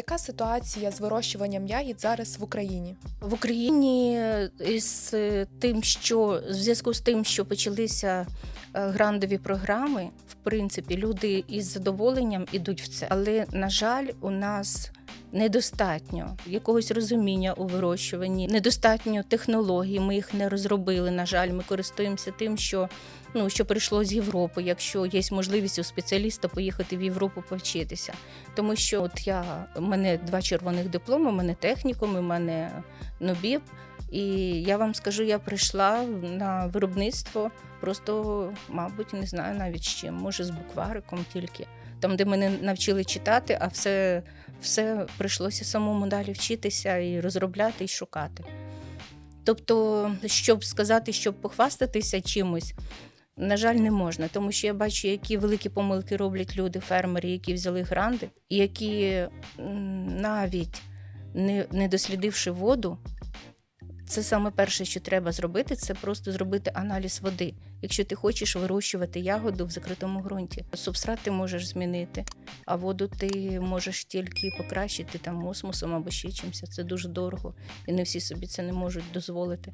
Яка ситуація з вирощуванням ягід зараз в Україні? В Україні е, тим, що в зв'язку з тим, що почалися е, грандові програми, в принципі, люди із задоволенням ідуть в це. Але на жаль, у нас недостатньо якогось розуміння у вирощуванні, недостатньо технологій. Ми їх не розробили. На жаль, ми користуємося тим, що ну що прийшло з Європи, якщо є можливість у спеціаліста поїхати в Європу повчитися. Тому що от я у мене два червоних дипломи, у мене технікум, у мене НОБІП. І я вам скажу, я прийшла на виробництво просто, мабуть, не знаю навіть з чим, може з буквариком тільки. Там, де мене навчили читати, а все, все прийшлося самому далі вчитися і розробляти і шукати. Тобто, щоб сказати, щоб похвастатися чимось, на жаль, не можна, тому що я бачу, які великі помилки роблять люди, фермери, які взяли гранди, які навіть не, не дослідивши воду, це саме перше, що треба зробити, це просто зробити аналіз води. Якщо ти хочеш вирощувати ягоду в закритому ґрунті, субстрат ти можеш змінити, а воду ти можеш тільки покращити там осмосом або ще чимось. Це дуже дорого, і не всі собі це не можуть дозволити.